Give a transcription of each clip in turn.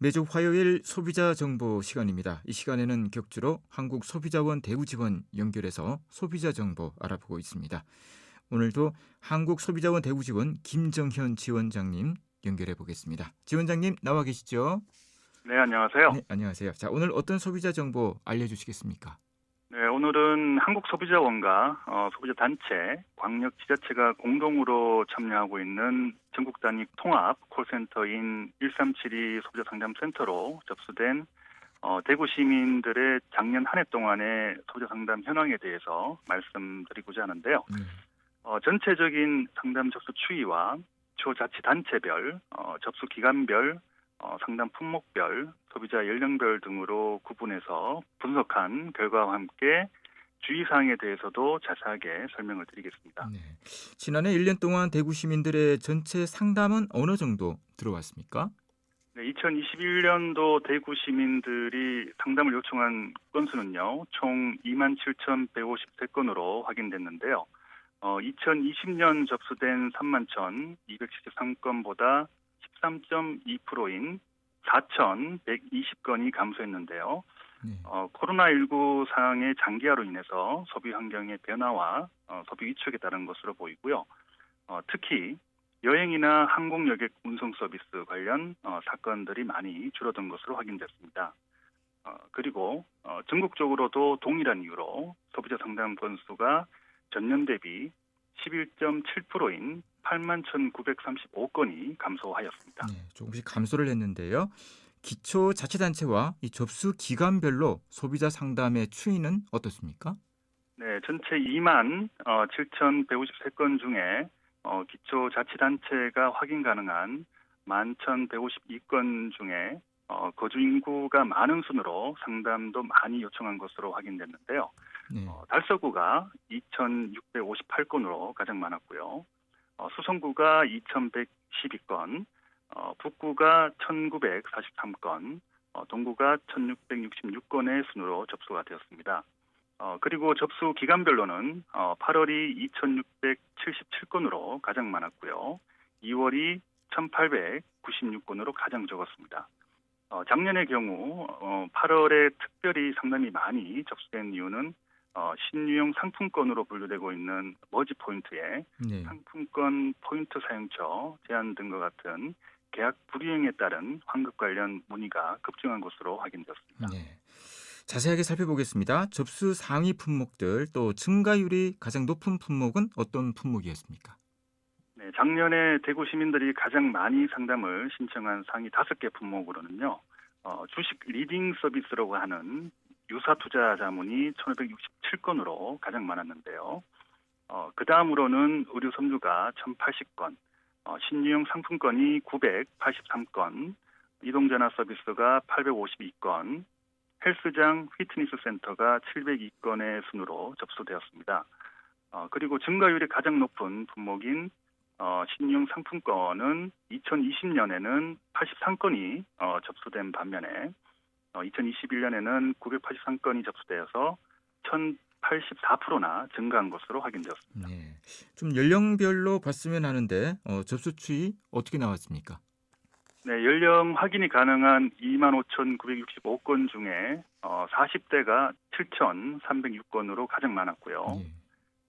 매주 화요일 소비자 정보 시간입니다. 이 시간에는 격주로 한국 소비자원 대구 지원 연결해서 소비자 정보 알아보고 있습니다. 오늘도 한국 소비자원 대구 지원 김정현 지원장님 연결해 보겠습니다. 지원장님 나와 계시죠? 네, 안녕하세요. 네, 안녕하세요. 자, 오늘 어떤 소비자 정보 알려 주시겠습니까? 네, 오늘은 한국 소비자원과 어, 소비자 단체, 광역 지자체가 공동으로 참여하고 있는 전국 단위 통합 콜센터인 1372 소비자 상담센터로 접수된 어, 대구 시민들의 작년 한 해 동안의 소비자 상담 현황에 대해서 말씀드리고자 하는데요. 네. 어, 전체적인 상담 접수 추이와 초자치단체별, 어, 접수 기간별, 어, 상담 품목별, 소비자 연령별 등으로 구분해서 분석한 결과와 함께 주의사항에 대해서도 자세하게 설명을 드리겠습니다. 네. 지난해 1년 동안 대구 시민들의 전체 상담은 어느 정도 들어왔습니까? 네, 2021년도 대구 시민들이 상담을 요청한 건수는요, 총 27,153건으로 확인됐는데요. 어, 2020년 접수된 31,273건보다 13.2%인 4,120건이 감소했는데요. 네. 어, 코로나19 상황의 장기화로 인해서 소비 환경의 변화와 어, 소비 위축에 따른 것으로 보이고요. 어, 특히 여행이나 항공 여객 운송 서비스 관련 어, 사건들이 많이 줄어든 것으로 확인됐습니다. 어, 그리고 어, 전국적으로도 동일한 이유로 소비자 상담 건수가 전년 대비 11.7%인 8만 1,935건이 감소하였습니다. 네, 조금씩 감소를 했는데요. 기초 자치단체와 이 접수 기관별로 소비자 상담의 추이는 어떻습니까? 네, 전체 2만 어, 7,153건 중에 어, 기초 자치단체가 확인 가능한 11,152건 중에 어, 거주 인구가 많은 순으로 상담도 많이 요청한 것으로 확인됐는데요. 네. 어, 달서구가 2,658건으로 가장 많았고요. 어, 수성구가 2,112건, 어, 북구가 1,943건, 어, 동구가 1,666건의 순으로 접수가 되었습니다. 어, 그리고 접수 기간별로는 어, 8월이 2,677건으로 가장 많았고요. 2월이 1,896건으로 가장 적었습니다. 어, 작년의 경우 어, 8월에 특별히 상담이 많이 접수된 이유는 어, 신유형 상품권으로 분류되고 있는 머지 포인트에 네. 상품권 포인트 사용처 제한 등과 같은 계약 불이행에 따른 환급 관련 문의가 급증한 것으로 확인되었습니다. 네. 자세하게 살펴보겠습니다. 접수 상위 품목들 또 증가율이 가장 높은 품목은 어떤 품목이었습니까? 네, 작년에 대구 시민들이 가장 많이 상담을 신청한 상위 다섯 개 품목으로는요, 어, 주식 리딩 서비스라고 하는 유사 투자 자문이 1,567건으로 가장 많았는데요. 어, 그 다음으로는 의류 섬유가 1,080건, 어, 신유형 상품권이 983건, 이동전화 서비스가 852건, 헬스장 피트니스 센터가 702건의 순으로 접수되었습니다. 어, 그리고 증가율이 가장 높은 품목인 어, 신용 상품권은 2020년에는 83건이 어, 접수된 반면에 어, 2021년에는 983건이 접수되어서 1,084%나 증가한 것으로 확인되었습니다. 네. 좀 연령별로 봤으면 하는데 어, 접수 추이 어떻게 나왔습니까? 네, 연령 확인이 가능한 25,965건 중에 어, 40대가 7,306건으로 가장 많았고요. 예.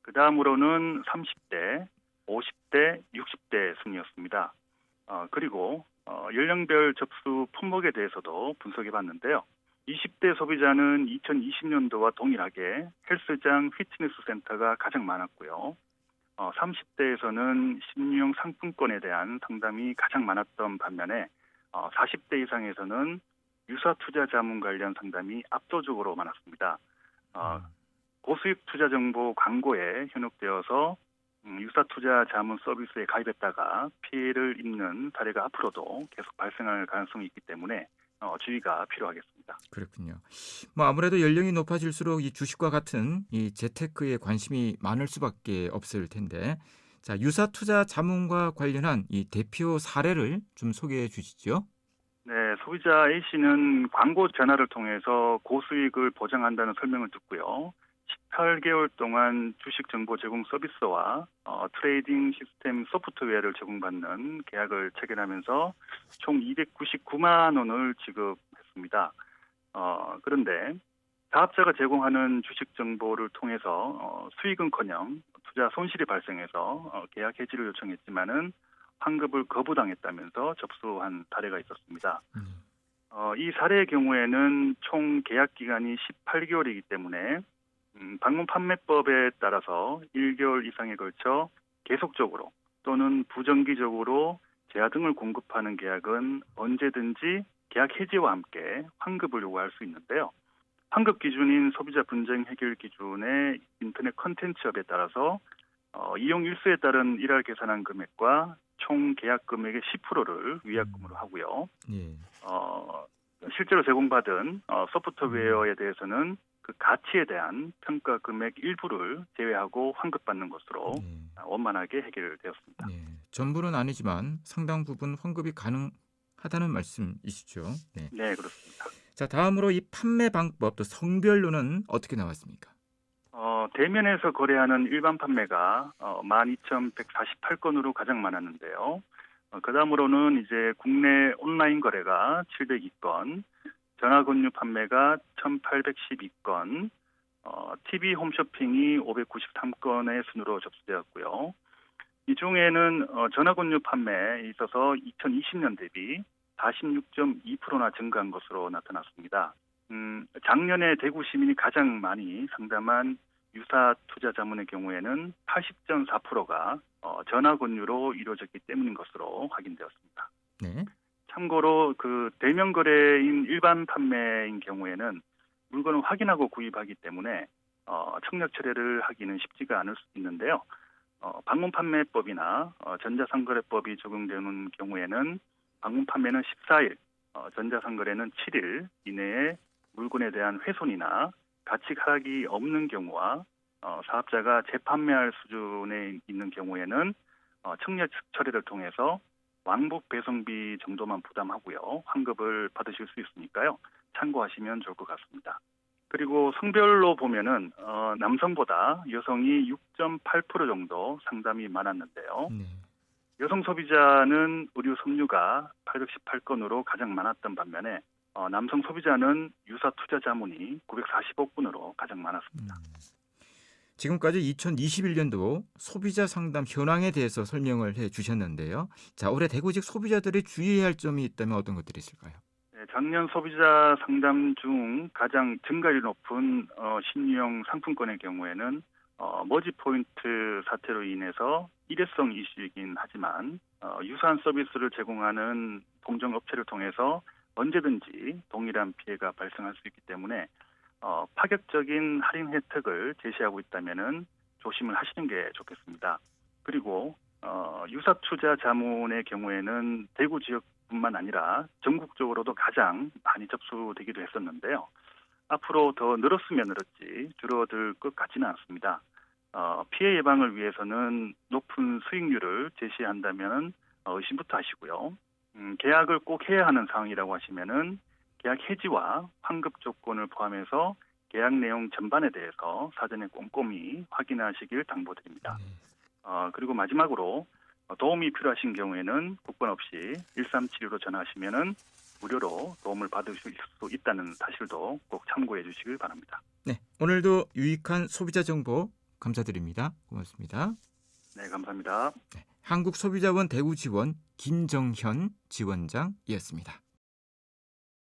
그 다음으로는 30대, 50대, 60대 순이었습니다. 어, 그리고 어, 연령별 접수 품목에 대해서도 분석해 봤는데요. 20대 소비자는 2020년도와 동일하게 헬스장 피트니스 센터가 가장 많았고요. 어, 30대에서는 신유형 상품권에 대한 상담이 가장 많았던 반면에 어, 40대 이상에서는 유사 투자 자문 관련 상담이 압도적으로 많았습니다. 어, 고수익 투자 정보 광고에 현혹되어서 음, 유사 투자 자문 서비스에 가입했다가 피해를 입는 사례가 앞으로도 계속 발생할 가능성이 있기 때문에 어, 주의가 필요하겠습니다. 그렇군요. 뭐 아무래도 연령이 높아질수록 이 주식과 같은 이 재테크에 관심이 많을 수밖에 없을 텐데, 자 유사 투자 자문과 관련한 이 대표 사례를 좀 소개해 주시죠. 네, 소비자 A 씨는 광고 전화를 통해서 고수익을 보장한다는 설명을 듣고요. 8개월 동안 주식 정보 제공 서비스와 어, 트레이딩 시스템 소프트웨어를 제공받는 계약을 체결하면서 총 299만 원을 지급했습니다. 어, 그런데 사업자가 제공하는 주식 정보를 통해서 어, 수익은커녕 투자 손실이 발생해서 어, 계약 해지를 요청했지만은 환급을 거부당했다면서 접수한 사례가 있었습니다. 음. 어, 이 사례의 경우에는 총 계약 기간이 18개월이기 때문에 음, 방문 판매법에 따라서 1개월 이상에 걸쳐 계속적으로 또는 부정기적으로 제야 등을 공급하는 계약은 언제든지 계약 해지와 함께 환급을 요구할 수 있는데요. 환급 기준인 소비자 분쟁 해결 기준의 인터넷 컨텐츠업에 따라서 어, 이용 일수에 따른 일할 계산한 금액과 총 계약 금액의 10%를 위약금으로 하고요. 예. 어, 실제로 제공받은 어, 소프트웨어에 대해서는 그 가치에 대한 평가 금액 일부를 제외하고 환급받는 것으로 예. 원만하게 해결되었습니다. 네, 전부는 아니지만 상당 부분 환급이 가능하다는 말씀이시죠. 네. 네, 그렇습니다. 자, 다음으로 이 판매 방법 또 성별로는 어떻게 나왔습니까? 어, 대면에서 거래하는 일반 판매가 어, 12,148건으로 가장 많았는데요. 어, 그 다음으로는 이제 국내 온라인 거래가 702건, 전화 권유 판매가 1,812건, 어, TV 홈쇼핑이 593건의 순으로 접수되었고요. 이 중에는 어, 전화 권유 판매에 있어서 2020년 대비 46.2%나 증가한 것으로 나타났습니다. 음, 작년에 대구 시민이 가장 많이 상담한 유사 투자 자문의 경우에는 80.4%가 어, 전화 권유로 이루어졌기 때문인 것으로 확인되었습니다. 네. 참고로 그 대면 거래인 일반 판매인 경우에는 물건을 확인하고 구입하기 때문에 어, 청력 철회를 하기는 쉽지가 않을 수 있는데요. 어, 방문 판매법이나 어, 전자상거래법이 적용되는 경우에는 방문 판매는 14일, 어, 전자상거래는 7일 이내에 물건에 대한 훼손이나 가치 하락이 없는 경우와 어, 사업자가 재판매할 수준에 있는 경우에는 어, 청력 처리를 통해서 왕복 배송비 정도만 부담하고요. 환급을 받으실 수 있으니까요. 참고하시면 좋을 것 같습니다. 그리고 성별로 보면은 어, 남성보다 여성이 6.8% 정도 상담이 많았는데요. 네. 여성 소비자는 의류 섬유가 818건으로 가장 많았던 반면에 어, 남성 소비자는 유사 투자 자문이 945건으로 가장 많았습니다. 음. 지금까지 2021년도 소비자 상담 현황에 대해서 설명을 해 주셨는데요. 자, 올해 대구직 소비자들이 주의해야 할 점이 있다면 어떤 것들이 있을까요? 네, 작년 소비자 상담 중 가장 증가율이 높은 어, 신유형 상품권의 경우에는 어, 머지 포인트 사태로 인해서 일회성 이슈이긴 하지만 어, 유사한 서비스를 제공하는 동종 업체를 통해서 언제든지 동일한 피해가 발생할 수 있기 때문에 어, 파격적인 할인 혜택을 제시하고 있다면은 조심을 하시는 게 좋겠습니다. 그리고 어, 유사 투자 자문의 경우에는 대구 지역뿐만 아니라 전국적으로도 가장 많이 접수되기도 했었는데요. 앞으로 더 늘었으면 늘었지 줄어들 것 같지는 않습니다. 어, 피해 예방을 위해서는 높은 수익률을 제시한다면 어, 의심부터 하시고요. 음, 계약을 꼭 해야 하는 상황이라고 하시면은 계약 해지와 환급 조건을 포함해서 계약 내용 전반에 대해서 사전에 꼼꼼히 확인하시길 당부드립니다. 네. 어, 그리고 마지막으로 어, 도움이 필요하신 경우에는 국번 없이 1376로 전화하시면은 무료로 도움을 받으실 수 있다는 사실도 꼭 참고해 주시길 바랍니다. 네. 오늘도 유익한 소비자 정보 감사드립니다. 고맙습니다. 네, 감사합니다. 한국소비자원 대구 지원 김정현 지원장이었습니다.